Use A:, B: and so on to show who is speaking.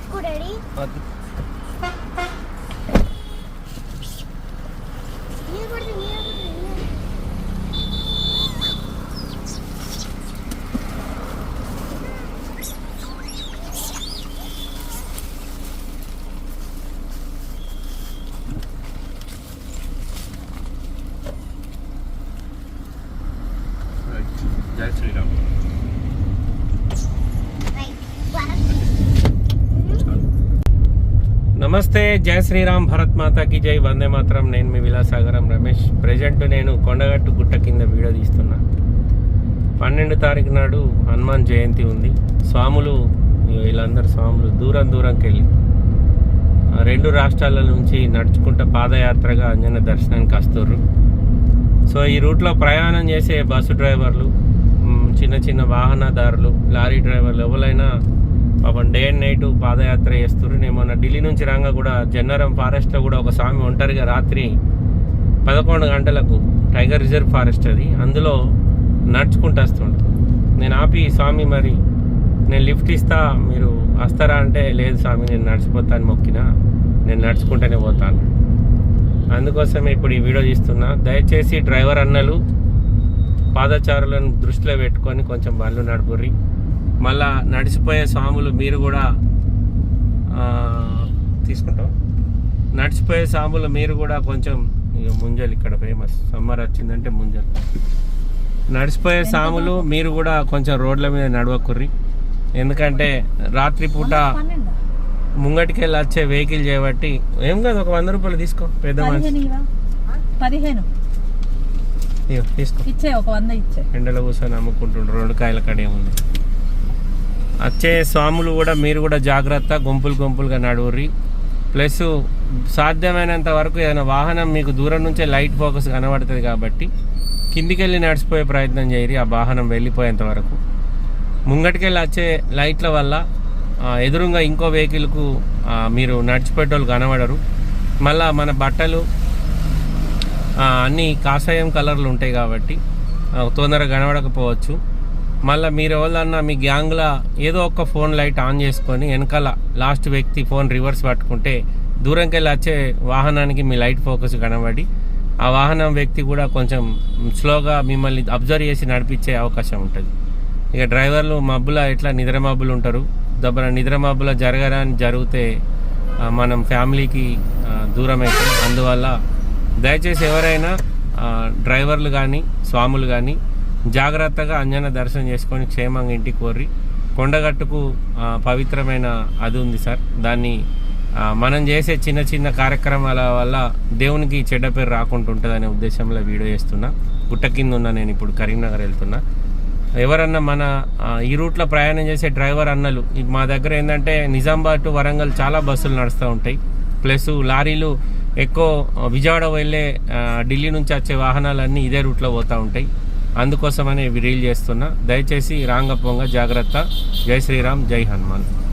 A: ముట్టుకో daddy Right, that's right. నమస్తే జయ శ్రీరామ్ భరత్ మాతాకి జై వందే మాత్రం. నేను మీ విలాసాగరం రమేష్. ప్రజెంట్ నేను కొండగట్టు గుట్ట కింద వీడియో తీస్తున్నా. పన్నెండు తారీఖు నాడు హనుమాన్ జయంతి ఉంది. స్వాములు వీళ్ళందరూ స్వాములు దూరం దూరంకి వెళ్ళి రెండు రాష్ట్రాల నుంచి నడుచుకుంటూ పాదయాత్రగా అంజన దర్శనానికి వస్తుర్రు. సో ఈ రూట్లో ప్రయాణం చేసే బస్సు డ్రైవర్లు చిన్న చిన్న వాహనదారులు లారీ డ్రైవర్లు ఎవరైనా పాపం డే అండ్ నైట్ పాదయాత్ర చేస్తారు నేను మొన్న ఢిల్లీ నుంచి రాగా కూడా జన్నారం ఫారెస్ట్లో కూడా ఒక స్వామి ఒంటరిగా రాత్రి పదకొండు గంటలకు టైగర్ రిజర్వ్ ఫారెస్ట్ అది. అందులో నడుచుకుంటూ వస్తుండు. నేను ఆపి స్వామి మరి నేను లిఫ్ట్ ఇస్తా మీరు వస్తారా? అంటే లేదు స్వామి నేను నడిచిపోతాను మొక్కిన నేను నడుచుకుంటూనే పోతాను అందుకోసమే ఇప్పుడు ఈ వీడియో తీస్తున్నా. దయచేసి డ్రైవర్ అన్నలు పాదచారులను దృష్టిలో పెట్టుకొని కొంచెం బండ్లు నడుపుర్రి. మళ్ళా నడిచిపోయే స్వాములు మీరు కూడా తీసుకుంటాం. నడిచిపోయే స్వాములు మీరు కూడా కొంచెం ఇక ముంజలు ఇక్కడ ఫేమస్ సమ్మర్ వచ్చిందంటే ముంజలు. నడిచిపోయే సాములు మీరు కూడా కొంచెం రోడ్ల మీద నడవకుర్రి. ఎందుకంటే రాత్రిపూట
B: పన్నెండా?
A: ముంగటికి వెళ్ళి వచ్చే వెహికల్ చేయబట్టి ఏం కాదు ఒక వంద రూపాయలు తీసుకో పెద్ద మనిషి.
B: పదిహేను.
A: తీసుకో.
B: ఇచ్చే ఒక వంద ఇచ్చే.
A: ఎండలో కూర్చొని అమ్ముకుంటుండ్రు రెండు కాయల కడే ఉంది వచ్చే స్వాములు కూడా మీరు కూడా జాగ్రత్త గుంపులు గుంపులుగా నడువుర్రి. ప్లస్ సాధ్యమైనంత వరకు ఏదైనా వాహనం మీకు దూరం నుంచే లైట్ ఫోకస్ కనబడుతుంది కాబట్టి కిందికి వెళ్ళి నడిచిపోయే ప్రయత్నం చేయరి ఆ వాహనం వెళ్ళిపోయేంత వరకు. ముంగటికెళ్ళి వచ్చే లైట్ల వల్ల ఎదురుగా ఇంకో వెహికల్కు మీరు నడిచిపోయేటోళ్ళు కనబడరు. మళ్ళీ మన బట్టలు అన్నీ అన్ని కాషాయం కలర్లు ఉంటాయి కాబట్టి తొందరగా కనబడకపోవచ్చు. మళ్ళీ మీరు ఎవరన్నా మీ గ్యాంగ్లో ఏదో ఒక ఫోన్ లైట్ ఆన్ చేసుకొని వెనకాల లాస్ట్ వ్యక్తి ఫోన్ రివర్స్ పట్టుకుంటే దూరంకి వెళ్ళి వచ్చే వాహనానికి మీ లైట్ ఫోకస్ కనబడి ఆ వాహనం వ్యక్తి కూడా కొంచెం స్లోగా మిమ్మల్ని అబ్జర్వ్ చేసి నడిపించే అవకాశం ఉంటుంది. ఇక డ్రైవర్లు మబ్బుల ఎట్లా నిద్ర మబ్బులు ఉంటారు? దబ్బర నిద్ర మబ్బుల జరగరాని జరిగితే మనం ఫ్యామిలీకి దూరం అవుతాం. అందువల్ల దయచేసి ఎవరైనా డ్రైవర్లు కానీ స్వాములు కానీ జాగ్రత్తగా అంజన దర్శనం చేసుకొని క్షేమంగా ఇంటికి కోరి కొండగట్టుకు పవిత్రమైన అది ఉంది సార్. దాన్ని మనం చేసే చిన్న చిన్న కార్యక్రమాల వల్ల దేవునికి చెడ్డ పేరు రాకుండా ఉంటుందనే ఉద్దేశంలో వీడియో చేస్తున్నా. గుట్ట కింద ఉన్నా నేను ఇప్పుడు కరీంనగర్ వెళ్తున్నా. ఎవరన్నా మన ఈ రూట్లో ప్రయాణం చేసే డ్రైవర్ అన్నలు మా దగ్గర ఏంటంటే నిజామాబాద్ టు వరంగల్ చాలా బస్సులు నడుస్తూ ఉంటాయి. ప్లస్ లారీలు ఎక్కువ విజయవాడ వెళ్ళే ఢిల్లీ నుంచి వచ్చే వాహనాలన్నీ ఇదే రూట్లో పోతూ ఉంటాయి. అందుకోసమనే రీల్ చేస్తున్నా. దయచేసి రాంగ పొంగ జాగ్రత్త. జై శ్రీరామ్ జై హనుమాన్.